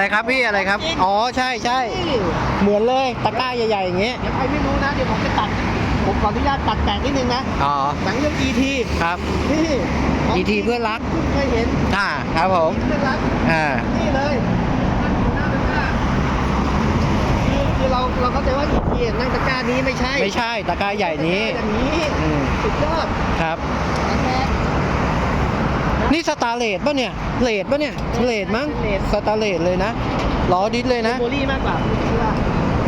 อะไรครับพี่อะไรครับ อ๋อใช่ใช่เหมือนเลยตะกร้าใหญ่ๆอย่างเงี้ยเดี๋ยวใครไม่รู้นะเดี๋ยวผมจะตัด ผมขออนุญาตตัดแต่งนิดนึงนะอ๋อหนังเรื่อง ET ครับ นี่ ET เพื่อนรักเพิ่งเคยเห็นอ่าครับผม เพื่อนรักอ่า นี่เลยนั่งอยู่หน้าตะกร้าคือคือเราเราเข้าใจว่า ET นั่งตะกร้านี้ไม่ใช่ไม่ใช่ตะกร้าใหญ่นี้ อย่างนี้อืม สุดยอดครับ ตะแกรง นี่สตาร์เลดป่ะเนี่ยเลดป่ะเนี่ยเลดมั้งสตาร์เลดเลยนะล้อดิสเลยนะโมลี่มากกว่าคือว่า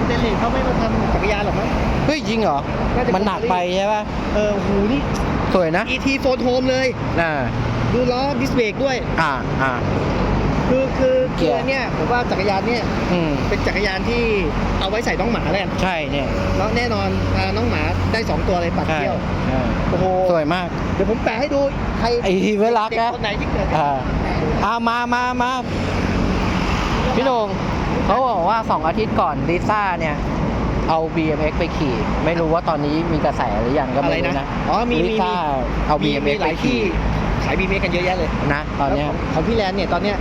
เจนเลนเขาไม่มาทำจักรยานหรอกมั้งเฮ้ยจริงเหรอน่าจะมันหนักไปใช่ป่ะเออหูนี่ สวยนะ ET โฟนโฮมเลย อ่าดูล้อดิสเบรกด้วย อ่าอ่า คือคือเกีคืยอร์เนี่ยผมว่าจักรยานเนี่ยอืมเป็นจักรยานที่เอาไว้ใส่น้องหมาแล้วกันใช่เนี่ยแล้วแน่นอนพาน้องหมาได้2ตัวเลยปัดใช่เที่ยวใช่โอ้โหสวยมาก เดี๋ยวผมแปะให้ดูใครไอ้ที่เวลาเด็กนะคนไหนที่เกิดอ่าอ่ามามามาพี่โหนงเขาบอกว่า 2 อาทิตย์ก่อนลิซ่าเนี่ย เอา BMX ไปขี่ ไม่รู้ว่าตอนนี้มีกระแสหรือยังก็อะไรไม่รู้นะนะอ๋อมีมีลิซ่ามีเอามี BMX หไปลายที่ขี่ขายบีเมกันเยอะแยะเลยนะตอนเนี้ย แล้วของของพี่แลนด์เนี่ยตอนเนี้ย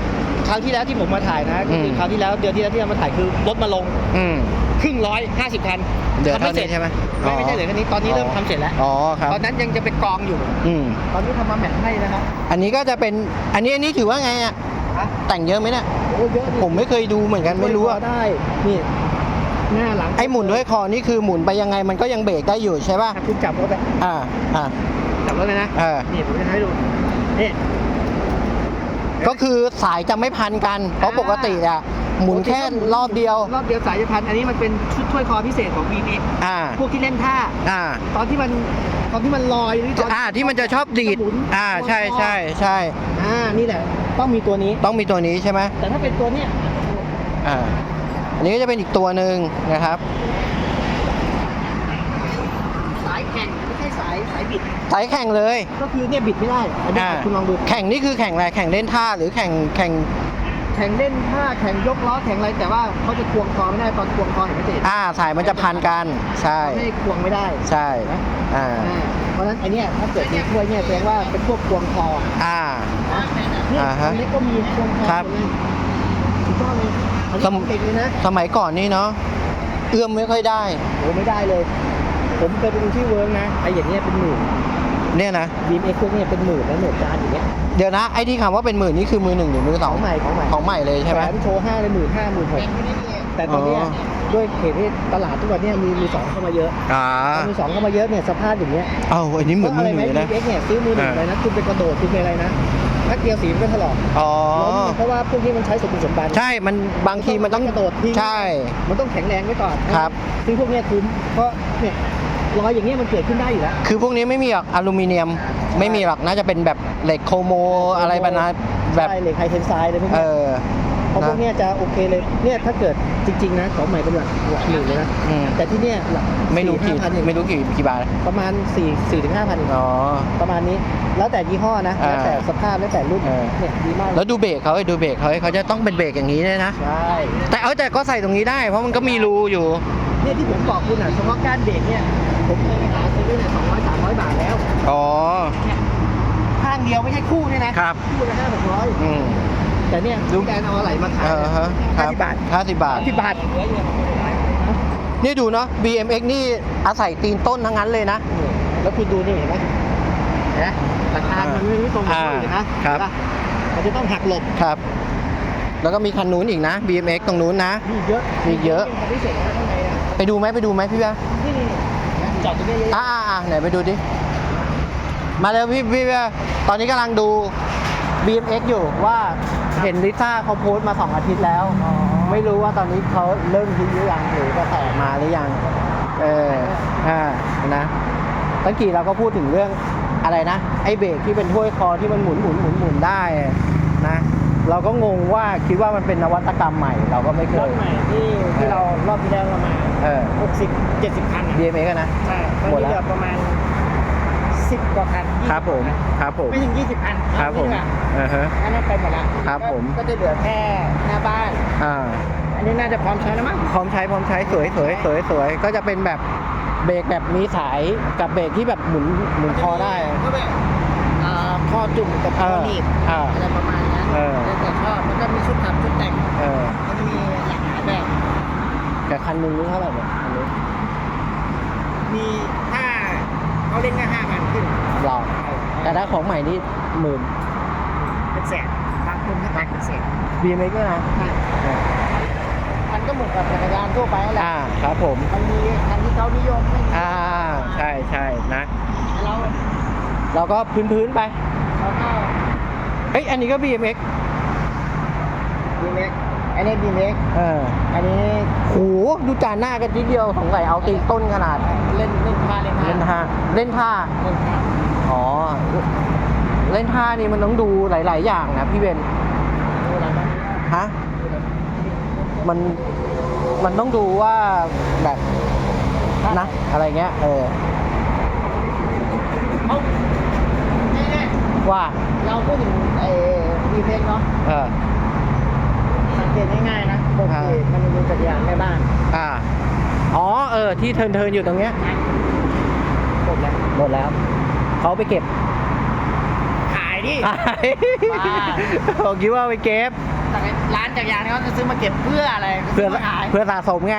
ครั้งที่แล้วที่ผมมาถ่ายนะก็คือมคราวที่แล้วเดือนที่แล้วที่เรามาถ่ายคือรถมาลงอืม ครึ่งร้อยห้าสิบคันเดี๋ยวทำไม่เท่าเสร็นี้จใช่ไหมไม่ไม่ใช่เหลือแค่นี้ตอนนี้เริ่มทำเสร็จแล้วอ๋อครับ ตอนนั้นยังจะเป็นกองอยู่ อืม ตอนนี้ทำมาแมทให้นะครับอันนี้ก็จะเป็น อันนี้อันนี้ถือว่าไงอะ ฮะแต่งเยอะไหมเนี่ย โอ้เยอะดิผมไม่เคยดูเหมือนกันไม่รู้ช่วยอะพได้ นี่ หน้าหลังไอ้หมุนด้วยคอนี่คือหมุนไปยังไงมันก็ยังเบรกได้อยู่ใช่ป่ะคุณจับรถไปอ่า อ่า จับรถเลยนะ เออ นี่ผมจะให้ดูนี่ ก็คือสายจะไม่พันกัน เพราะปกติอะหมุนแค่รอบเดียว รอบเดียวสายจะพัน อันนี้มันเป็นชุดถ้วยคอพิเศษของ v ี x อ่า พวกที่เล่นท่า อ่า ตอนที่มันตอนที่มันลอยหรือตอนอ่าที่มันจะชอบดีด หมุนอ่า ใช่ใช่ใช่ อ่า นี่แหละ ต้องมีตัวนี้ ต้องมีตัวนี้ใช่ไหมแต่ถ้าเป็นตัวเนี้ยอ่า อันนี้ก็จะเป็นอีกตัวหนึ่งนะครับ สายแข่งไม่ใช่สายสายบิดสายแข่งเลย ก็คือเนี่ยบิดไม่ได้อันนี้อ่า คุณลองดู แข่งนี่คือแข่งอะไรแข่งเล่นท่าหรือแข่งแข่งแข่งเล่นท่าแข่งยกล้อแข่งอะไรแต่ว่าเขาจะควงคอไม่ได้ตอนควงคอเห็นไหมเจ๊อ่าสายมันจะพันกัน ใช่ ไม่ควงไม่ได้ใช่อ่าอ่าเพราะฉะนั้นไอเนี้ยถ้าเกิดมีถ้วยเนี่ยแสดงว่าเป็นพวกควงคออ่า นะเนี่ยอ่าฮะอันนี้ก็มีควงคอครับหมดเลยสุดยอดเลยอันนี้สมของเด็กเลยนะสมัยก่อนนี่เนาะเอื้อมไม่ค่อยได้ โอ้ไม่ได้เลย ผมเคยไปดูที่เวิร์กนะไออย่างเงี้ยเป็นหมื่น เนี่ยนะ บีมเอ็กซ์พวกเนี้ยเป็นหมื่นแล้วหนวดจานอย่างเงี้ย เดี๋ยวนะไอ้ที่คำว่าเป็นหมื่นนี่คือมือหนึ่งหรือมือสขอองงใหม่ของใหม่ ของใหม่เลยใช่ไหมแถโชว์ห้าเลยหมื่นห้าหมื่นหกแต่ตอนเนี้ยอ๋อ ด้วยเหตุที่ตลาดทุกวันเนี้ยมีมือสองเข้ามาเยอะอ่าพอมือสองเข้ามาเยอะเนี่ยสภาพอย่างเงี้ยเอ้าอันนี้เหมือนมือหนึ่งเลยนะเอ็กเนี่ยซื้อมือหนึ่งอ่า เลยนะคุณไปกระโดดคุณไปอะไรนะนักเดียวสีมันก็ถลอกอ๋อ ล้มเพราะว่าพวกนี้มันใช้สมบุกสมบันใช่ มันบางทีมันต้องกระโดดทิ้ง ใช่ มันต้องแข็งแรงไว้ก่อนครับ ซึ่งพวกเนี้ยคุ้มเพราะเนี่ย รอยอย่างเงี้ยมันเกิดขึ้นได้อยู่แล้ว คือพวกนี้ไม่มีหรอกอลูมิเนียมไม่มีหรอกน่าจะเป็นแบบเหล็กโคโมอะไรแบบนั้นแบบใช่เหล็กไฮเทนไซด์อะไรพวกเอเนี้ยอเพราะพวกนะเนี้ยจะโอเคเลยเนี่ยถ้าเกิดจริง ๆ นะของใหม่เป็นหลักหลักหมื่นเลยนะอืม แต่ที่เนี่ยหลักไม่รู้กี่4-5,000เองไม่รู้กี่กี่บาทประมาณ4 4ถึง5,000เองอ๋อ ประมาณนี้ แล้วแต่ยี่ห้อนะอ่าแล้วแต่สภาพแล้วแต่รุ่นเออ เนี่ยดีมากแล้วดูเบรกเขาดูเบรกเขาเขาจะต้องเป็นเบรกอย่างนี้เลยนะ ใช่แต่เอาแต่ก็ใส่ตรงนี้ได้เพราะมันก็มีรูอยู่ เนี่ยที่ผมบอกคุณอะเฉพาะก้านเบรกเนี่ย ผมเคยไปหาซื้อเนี่ยสองร้อยสามร้อยบาทแล้วอ๋อข้างเดียวไม่ใช่คู่เนี่ยนะครับ คู่ละห้าหกร้อยอืม แต่เนี่ยดูลูกแกนเอาอะไรมาขายเออฮะคห้ารับสิบบาทห้าสิบบาท สิบบาทนี่ดูเนาะ BMX นี่อาศัยตีนต้นทั้งนั้นเลยนะ แล้วคุณดูนี่เห็นไหมเห็นไหมราคามันไม่ตรงกันอ่าเลยนะครับเห็นปะมันจะต้องหักหลบครับ แล้วก็มีคันนู้นอีกนะ BMX ตรงนู้นนะ มีเยอะ มีเยอะพิเศษนะข้างในอะไปดูไหมไปดูไหมพี่แบ๊ะนี่นี่นี่ จอดตรงนี้เลยอ่าอ่าไหนไปดูดิ มาเร็วพี่พี่ตอนนี้กำลังดู BMX อยู่ว่าเห็นลิซ่าเขาโพสต์มาสองอาทิตย์แล้ว ไม่รู้ว่าตอนนี้เขาเริ่มฮิตหรือยังหรือกระแสมาหรือยัง เออ อ่า นะตั้งกี่เราก็พูดถึงเรื่องอะไรนะ ไอ้เบรกที่เป็นถ้วยคอที่มันหมุนหมุนหมุนหมุนได้นะ เราก็งงว่าคิดว่ามันเป็นนวัตกรรมใหม่ เราก็ไม่เครถย ใหม่ที่ที่เรารอบที่แล้วเรามาเออ 60 70 คันอะ BMX อะนะ ใช่ตอนหมดนี้แล้วเหลือประมาณ 10 กว่าคัน20ครับผมครับผมไม่ถึง 20 คันครับผมนี่ดีกว่าอ่าฮะ อันนั้นไปหมดแล้วครับก็ผม ก็จะเหลือแค่หน้าบ้าน อ่า อันนี้น่าจะพร้อมใช้แล้วมั้ง พร้อมใช้พร้อมใช้สวยสวยสวยสวยก็จะเป็นแบบเบรกแบบมีสายกับเบรกที่แบบหมุนหมุนคอได้ ก็แบบอ่าคอจุ่มกับคเอออหนีบอ่าอะไรประมาณนั้น เออแล้วแต่ชอบมันก็มีชุดขับชุดแต่งเออ มันมีหลากหลายแบบ แต่คันหนึงนี่เท่าไหร่เนี่ยคันนี้มีถ้าเขาเล่นก็ห้าพันขึ้นเราแต่ถ้าของใหม่นี่หมื่นเป็นแสนบางคนก็แตกเป็นแสนบีเมก็นะใช่มันก็เหมือนกับจักรยานทั่วไปนั่นแหละอ่าครับผม มันมีคันที่เขานิยมไม่มีอ่าใช่ใช่นะ เราเราก็พื้นพื้นๆไป เราก็ เอ้ยอันนี้ก็ BMX บีเม็กอันนี้บีเม็กเอออันนี้โหดูจานหน้ากันทีเดียวสงสัยเอาตีนต้นขนาด เล่นเล่นท่าเล่นท่าเล่นท่าเล่นท่าเล่นท่าอ๋อ เล่นท่านี่มันต้องดูหลาย ๆ อย่างนะพี่เบนดูอะไรบ้างฮะมันมันต้องดูว่าแบบนะอะไรเงี้ยเออ เขาเนี่ย ว่า เราพูดถึงไอ้บี เม็กเนาะเออ สังเกตง่ายๆนะปกติมันจะมีจักรยานแม่บ้านอ่า อ๋อ เออ ที่เทินเทินๆอยู่ตรงเนี้ยหมดแล้วหมดแล้ว เขาไปเก็บ ขายดิ ผมคิดว่าไปเก็บจักรร้านจักรยานเขาจะซื้อมาเก็บเพื่ออะไรเพื่อมาขายเพื่อสะสมไง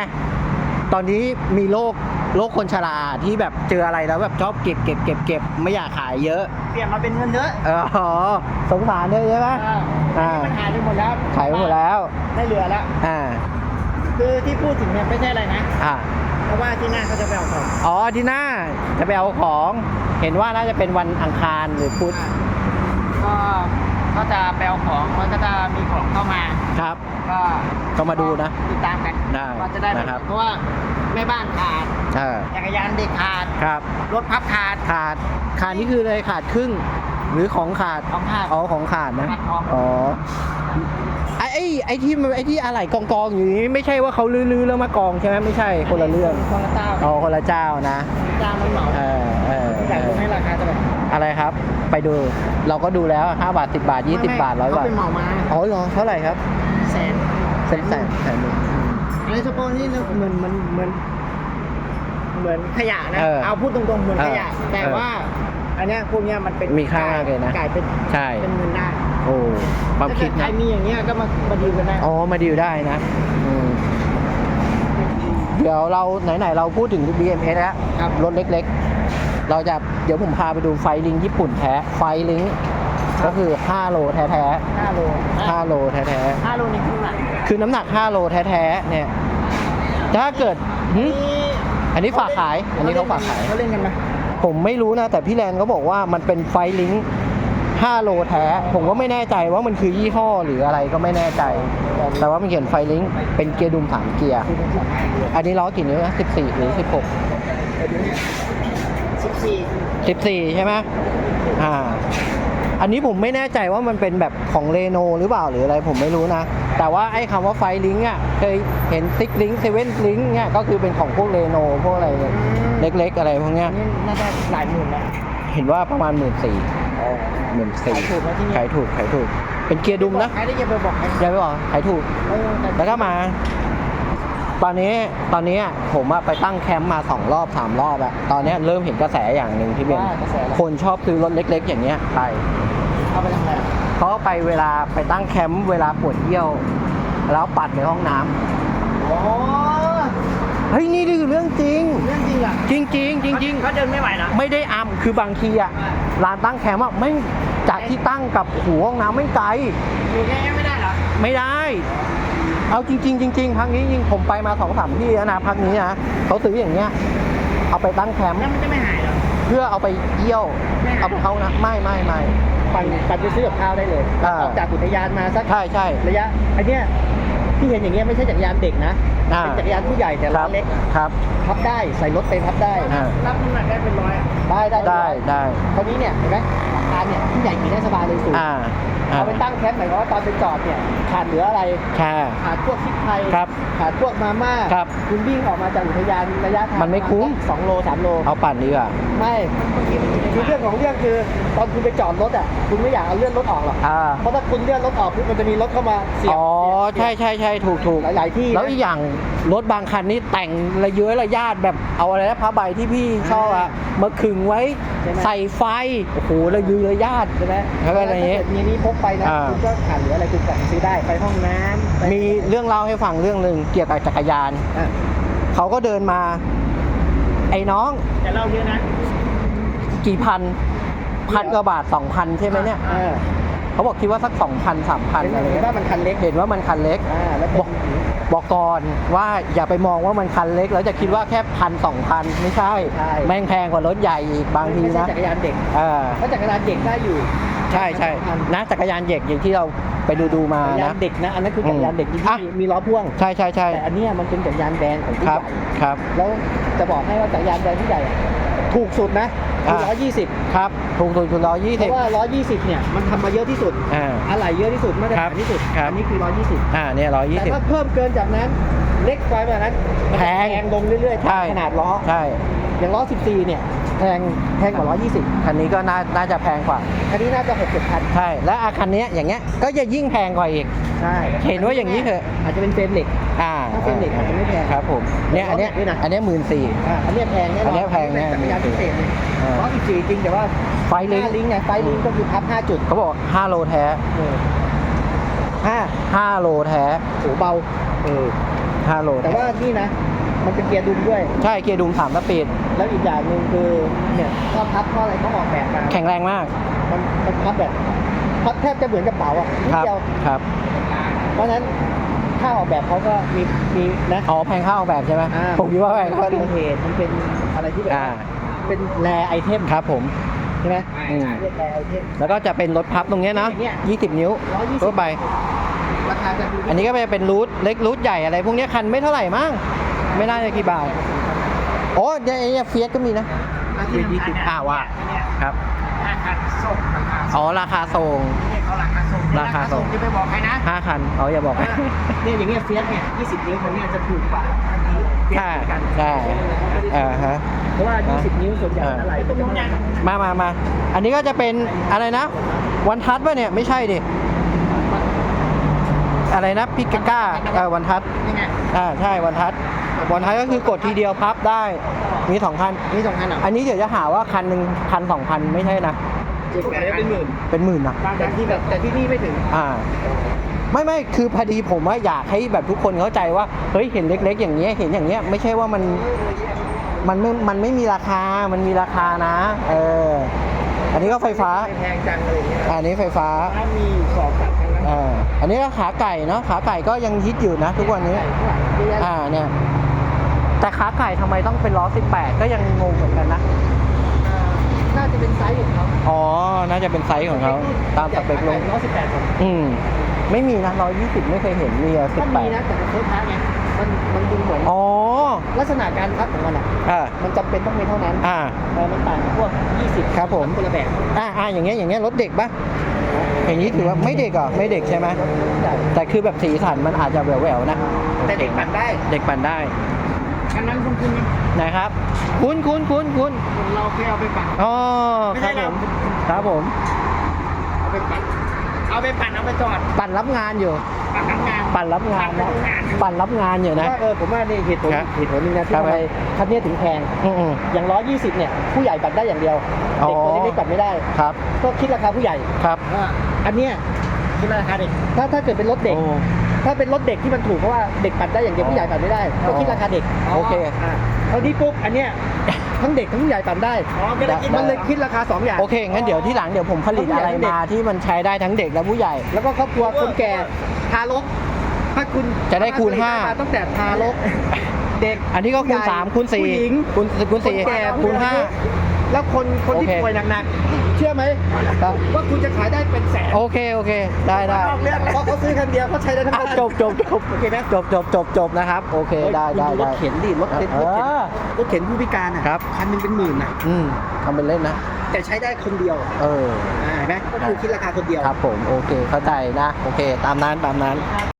ตอนนี้มีโรค โรคคนชราที่แบบเจออะไรแล้วแบบชอบเก็บเก็บเก็บเก็บไม่อยากขายเยอะ เปลี่ยนมาเป็นเงินเยอะเอออ๋อสงสารเลยใช่ไหมอ่ามันหายไปหมดแล้วขายไปหมดแล้ว ได้เหลือแล้วอ่า คือที่พูดถึงเนี่ยไม่ใช่อะไรนะ อ่าเพราะว่าที่หน้าเขาจะไปเอาของ อ๋อที่หน้าจะไปเอาของ เห็นว่าน่าจะเป็นวันอังคารหรือพุธก็ก็จะไปเอาของมันก็จะมีของเข้ามา ครับ ก็ก็มาดูนะติดตามกันได้ว่าจะได้นะครับ เพราะว่าแม่บ้านขาดเออจักรยานเด็กขาดครับรถพับขาดขาด ขาดนี่คืออะไรขาดครึ่ง หรือของขาดของขาดอ๋อของขาดนะขาดของอ๋อไอ้ไอ้ไอ้ที่มันไอ้ที่อะไหล่กองกองๆอยู่นี้ไม่ใช่ว่าเขาลื้อๆแล้วมากองใช่ไหมไม่ใช่คนละเรื่องคนละเจ้าอ๋อคนละเจ้านะเจ้ามันเหมาเออเอออยากรู้ให้ราคาเท่าไหร่อะไรครับ ไปดูเราก็ดูแล้ว5บาท10บาท20บาทร้อยเขาบาทไปเหมามาอ๋อเหรอเท่าไหร่ครับ แสนแสนแสนแสนหนึ่งอะไรสปอนนี่เหมือนเหมือนเหมือนเหมือนขยะนะเออเอาพูดตรงๆเหมือนขยะ เออแต่ว่า อันเนี้ยพวกเนี้ยมันเป็นมีค่ามากเลยนะกลายเป็นใช่ เป็นเงินได้โอ้ความคิดถ้าเกิใครนะมีอย่างเงี้ยก็มามาดีลกันได้อ๋อมาดีลได้นะอืมเดี๋ยวเราไหนๆเราพูดถึง BMS แล้ว ครับรถเล็กๆ เราจะเดี๋ยวผมพาไปดูไฟลิงญี่ปุ่นแท้ ไฟลิง ก็คือ 5 โลแท้ห้าโลๆ5โลแท้ห้าโลนี่คือเท่าไหร่ๆคือน้ำหนัก 5 โลแท้ๆเนี่ยถ้าเกิดหึอันนี้ฝากขาย อันนี้เขาฝากขาย เขาเล่นกันไหมผมไม่รู้นะ แต่พี่แลนเขาบอกว่ามันเป็นไฟลิง5โลแท้ ผมก็ไม่แน่ใจว่ามันคือยี่ห้อหรืออะไรก็ไม่แน่ใจ แต่ว่ามันเขียนไฟลิงเป็นเกียร์ดุมสามเกียร์ อันนี้ล้อกี่นิ้วนะ14 หรือสิบสี่16 14 ใช่ไหมอ่า อันนี้ผมไม่แน่ใจว่ามันเป็นแบบของเรโนหรือเปล่าหรืออะไรผมไม่รู้นะ แต่ว่าไอ้คำว่าไฟลิงอะเคยเห็นซิกลิงเซเว่นลิงเนี่ยก็คือเป็นของพวกเรโนพวกอะไรเนี่ยเล็กๆอะไรพวกเนี้ยอันนี้น่าจะหลายหมื่นแล้วเห็นว่าประมาณหมื่นสี่หมื่นสี่ขายถูกไหมที่นี่ขายถูกขายถูก เป็นเกียร์ดุมนะใครได้จะไปบอกใครอย่าไปบอกขายถูก เออต่ แล้วก็มา ตอนนี้ตอนนี้ผมอะไปตั้งแคมป์มาสองรอบสามรอบอะตอนนี้เริ่มเห็นกระแสอย่างหนึ่งที่เป็นว่ากระแสอะไรคนชอบซื้อรถเล็ก ๆ อย่างเงี้ยไปเอาไปทำอะไรอะเขาก็ไปเวลาไปตั้งแคมป์เวลาปวดเยี่ยว แล้วปัดในห้องน้ำอ๋อเฮ้ยนี่คือเรื่องจริง เรื่องจริงอะจริงจริงๆจริงเขาเดินไม่ไหวนะๆไม่ได้อำคือบางทีอะร้านตั้งแคมป์อะไม่จากที่ตั้งกับหัวห้องน้ำไม่ไกลอยู่แค่ไม่ได้เหรอ ไม่ได้ เอาจริงๆจริงๆพักนี้จริงผมไปมาสองสามที่แล้วนะพักนี้นะเขาซื้ออย่างเงี้ย เอาไปตั้งแคมป์แล้วมันจะไม่หายเหรอ เพื่อเอาไปเยี่ยว ไม่หา เอาไปเข้านะไม่ไม่ไม่ ปั่นปั่นไปซื้อกับข้าวได้เลยอ่า ออกจากอุทยานมาสักใช่ใช่ ระยะอันเนี้ยที่เห็นอย่างเงี้ยไม่ใช่จักรยานเด็กนะอ่า เป็นจักรยานผู้ใหญ่แต่คล้รัอบเล็กครับพับได้ใส่รถไปพับได้อ่ารับน้ำหนักได้เป็นร้อยได้ได้ได้ได้คราวนี้เนี่ยเห็นไหมอาคารเนี่ยผู้ใหญ่ขี่ได้สบายเลยสูงอ่าอ่า เอาไปตั้งแคมป์หมายความว่าตอนไปจอดเนี่ยขาดเหลืออะไรใช่ขาดพวกพริกไทยครับขาดพวกมาม่าครับคุณวิ่งออกมาจากอุทยานระยะทางมันไม่คุ้ม สองโลสามโลเอาปั่นดีกว่าไม่คือเรื่องของเรื่องคือตอนคุณไปจอดรถอะคุณไม่อยากเอาเลื่อนรถออกหรอกอ่าเพราะถ้าคุณเลื่อนรถออกปุ๊บมันจะมีรถเข้ามาเสียบอ๋อเสียบใช่ใช่ใช่ถูกถูกหลายๆที่นะแล้วอีกอย่างรถบางคันนี่แต่งระเย้ยระยาดแบบเอาอะไรนะผ้าใบที่พี่ชอบอะมาขึงไว้ใช่ไหมใส่ไฟโอ้โหระยือระยาดใช่ไหมแล้วก็อะไรอย่างงี้ถ้าเกิดมีนี้พกไปนะอ่า คุณก็ขาดเหลืออะไรคุณกลับไปซื้อได้ไปห้องน้ำไปมีเรื่องเล่าให้ฟังเรื่องหนึ่งเกี่ยวกับจักรยาน อะเขาก็เดินมา ไอ้น้องแต่เล่าเยอะนะกี่พัน พันกว่าบาทสองพันใช่ไหมเนี่ยอ่าเขาบอกคิดว่าสักสองพันสามพันเห็นอะไรเห็นเงี้ยว่ามันคันเล็กเห็นว่ามันคันเล็ก อ่าแล้วเป็นบอก บอกก่อนว่าอย่าไปมองว่ามันคันเล็ก แล้วจะคิดว่าแค่พันสองพันไม่ใช่แม่งแพงกว่ารถใหญ่อีกบางทีไม่ใช่นะจักรยานเด็กเออเพราะจักรยานเด็กได้อยู่ ใช่ใช่นะจักรยานเด็กอย่างที่เราไปดูดูๆมาจักรยานะนเด็กนะอันนั้นคือจักรยานเด็กที่อะมีมีล้อพ่วง ใช่ใช่ใช่แต่อันเนี้ยมันเป็นจักรยานแบนของผู้คใหรับญ่ครับ แล้วจะบอกให้ว่าจักรยานแบนผู้ใหญ่อะถูกสุดนะคืออ่าร้อยยี่สิบครับถูกถูกถูกร้อยยี่เพสิบราะว่าร้อยยี่สิบเนี่ยมันทำมาเยอะที่สุดอ่า อะไรเยอะที่สุดมาตรครัฐาบนที่สุดครับ อันนี้คือร้อยยี่สิบอ่าเนี่ยร้อยยี่แต่สิบ ถ้าเพิ่มเกินจากนั้นเล็กไปแบบนั้นมันจะแพง แพงลงเรื่อยๆใช่ตามขนาดล้อ ใช่ อย่างล้อ 14 เนี่ย แพงแพงกว่า 120 คันนี้ก็น่าน่าจะแพงกว่าอันนี้น่าจะ6 7พันใช่และอาคันเนี้ยอย่างเงี้ยก็จะยิ่งแพงกว่าอีก ใช่เห็นว่าอย่างนี้เถอะ อาจจะเป็นเฟรมเหล็กอ่าถ้าเป็นเหล็กอาจจะไม่แพงครับผมเนี่ยอันเนี้ยด้วยนะอันเนี้ยหมื่นสี่อ่าอันเนี้ยแพงแน่นอนอันเนี้ยแพงแน่จักรยานพิเศษเลยเออล้อ14จริงแต่ว่าไฟลิงหน้าลิงก์ไงไฟลิงก์ก็คือพับ5จุดเขาบอก5โลแท้เออห้า5โลแท้โหเบาเออ5โลแต่แท้ว่านี่นะ มันเป็นเกียร์ดุมด้วย ใช่เกียร์ดุมสามสปีดแล้วอีกอย่างหนึ่งคือเนี่ยข้อพับข้ออะไรเขาออกแบบมาแข็งแรงมาก มันมันพับแบบพับแทบจะเหมือนกระเป๋าอะนิดครับเดียวครับ เพราะฉะนั้นค่าออกแบบเขาก็มีมีนะอ๋อแพงค่าออกแบบใช่ไหมอ่าผมคิดว่าแพงมันค่าเป็นเหตุมันเป็นอะไรที่แบบอ่าเป็นแรไอเทมครับผมใช่ไหมอืมเรียกแรไอเทมแล้วก็จะเป็นรถพับตรงเนี้ยนะอย่างเงี้ย20 นิ้ว120ทั่วไปราคาจะดูอันนี้ก็เป็นรูทเล็กรูทใหญ่อะไร พวกเนี้ยคันไม่เท่าไหร่มั้ง ไม่น่าจะกี่บาทโอ้ยไอ้เฟียสก็มีนะที่ยี่สิบอ่าว่าครับราคาส่งราคาอ๋อราคาส่งเนี่ยเขาราคาส่งราคาส่งจะไปบอกใครนะห้าคันอ๋ออย่าบอกเนี่ยอย่างเงี้ยเฟียสเนี่ย20นิ้วของเนี่ยจะถูกกว่าอันนี้เฟียสใช่เหมือนกันใช่อ่าฮะเพราะว่า 20 นิ้วส่วนใหญ่เออออะไรก็จะไม่มามามาอันนี้ก็จะเป็นอะไรนะ วันทัศป่ะเนี่ย ไม่ใช่ดิอะไรนะพิกาก้าเออวันทัศยังไง อ่าใช่วันทัศวันทัศก็คือกดทีเดียวพับได้มีสองคันนี่สองพันเหรออันนี้เดี๋ยวจะหาว่าคันหนึ่งพันสองพันไม่ใช่นะเจ็ดแปดเป็นหมื่นเป็นหมื่นนะแต่ที่แบบแต่ที่นี่ไม่ถึงอ่าไม่ไม่คือพอดีผมว่าอยากให้แบบทุกคนเข้าใจว่าเฮ้ยเห็นเล็ก ๆ อย่างเงี้ยเห็นอย่างเงี้ยไม่ใช่ว่ามันมันไม่มันไม่มีราคา มันมีราคานะ เออ อันนี้ก็ไฟฟ้าไม่แพงจังอะไรอย่างเงี้ยอันนี้ไฟฟ้าถ้ามีสองสามครั้งนะ อ่าอันนี้ก็ขาไก่เนาะขาไก่ก็ยังฮิตอยู่นะ ทุกวันนี้ใหญ่เท่าไหร่เยอะแยะอ่าเนี่ย แต่ขาไก่ทำไมต้องเป็นล้อ 18 ก็ยังงงเหมือนกันนะอ่าน่าจะเป็นไซส์ของเขาอ๋อ น่าจะเป็นไซส์ของเขาตามสเปคลง ร้อยสิบแปดผมอืม ไม่มีนะ120 ไม่เคยเห็นมีอะก็มีนะ18แต่เป็นเทปพาร์ทไงมันมันดูเหมือนอ๋อลักษณะการพับของมันอะ อ่ามันจำเป็นต้องมีเท่านั้นอ่า เออมันต่างกับพวก 20ครับผมคนละแบบอ่าอ่าอย่างเงี้ยอย่างเงี้ยรถเด็กปะ อย่างนี้ถือว่าไม่เด็กเหรอไม่เด็กใช่ไหมใหญ่แต่คือแบบสีสันมันอาจจะแหววๆนะแต่เด็กปั่นได้เด็กปั่นได้คันนั้นคุณคุณนะครับ คุ้นคุ้นคุ้นคุ้นเราเคยเอาไปปั่น อ๋อไม่คใช่รับผมเราครับผม เอาไปปั่น เอาไปปั่นเอาไปจอดปั่นรับงานอยู่ ปั่นทำงาน ปั่นรับงานนะปั่นไปทำงานปั่นรับงานอยู่นะ ว่าเออผมว่านี่เหตุผลครับเหตุผลหนึงนะที่ครับ ทำไมคันนี้ถึงแพงอืมอืม อย่าง 120 เนี่ย ผู้ใหญ่ปั่นได้อย่างเดียว อ๋อ เด็กตัวเล็กๆปั่นไม่ได้ ครับ ก็คิดราคาผู้ใหญ่ ครับอั นเนี้ยคิดราคาเด็ก ถ้าถ้าเกิดเป็นรถเด็ก โอ้ ถ้าเป็นรถเด็กที่มันถูกเพราะว่าเด็กปั่นได้อย่างเดียวอ๋อผู้ใหญ่ปั่นไม่ได้อ๋ก็อคิดราคาเด็กโอเคาเท่านี้ปุ๊บอันเนี้ยทั้งเด็กทั้งผู้ใหญ่ปั่นได้มันเลยคิดราคาสองอย่าง โอเค งั้นเดี๋ยวที่หลังเดี๋ยวผมผลิตอะไรมาที่มันใช้ได้ทั้งเด็กและผู้ใหญ่ แล้วก็ครอบครัวคนแก่ทารกถ้าคุณจะได้คูณห้า ตั้งแต่ทารก เด็กอันนี้ก็คูณผู้ใหญ่สามคูณสี่ผู้หญิงคูณคูณสี่คนแก่คูณห้า แล้วคนคนที่โอเคป่วยหนักๆเชื่อไหมครับ ว่าคุณจะขายได้เป็นแสนโอเคโอเค ได้ได้เพราะเขาซื้อคันเดียวเขาใช้ได้ทั้งอะบ้าน จบจบจบโอเคไหม จบจบจบจบนะครับ โอเคได้ได้คุณรได้ ถเข็นดิรถเข็นรถเข็นเออรถเข็นผู้พิการอะครับ คันหนึงเป็นหมื่นนะอืมทำเป็นเล่นนะ แต่ใช้ได้คนเดียวเอออ่าเห็นไหมก็คือคิดราคาคนเดียว ครับผม โอเคเข้าใจนะ โอเค ตามนั้นตามนั้นราคา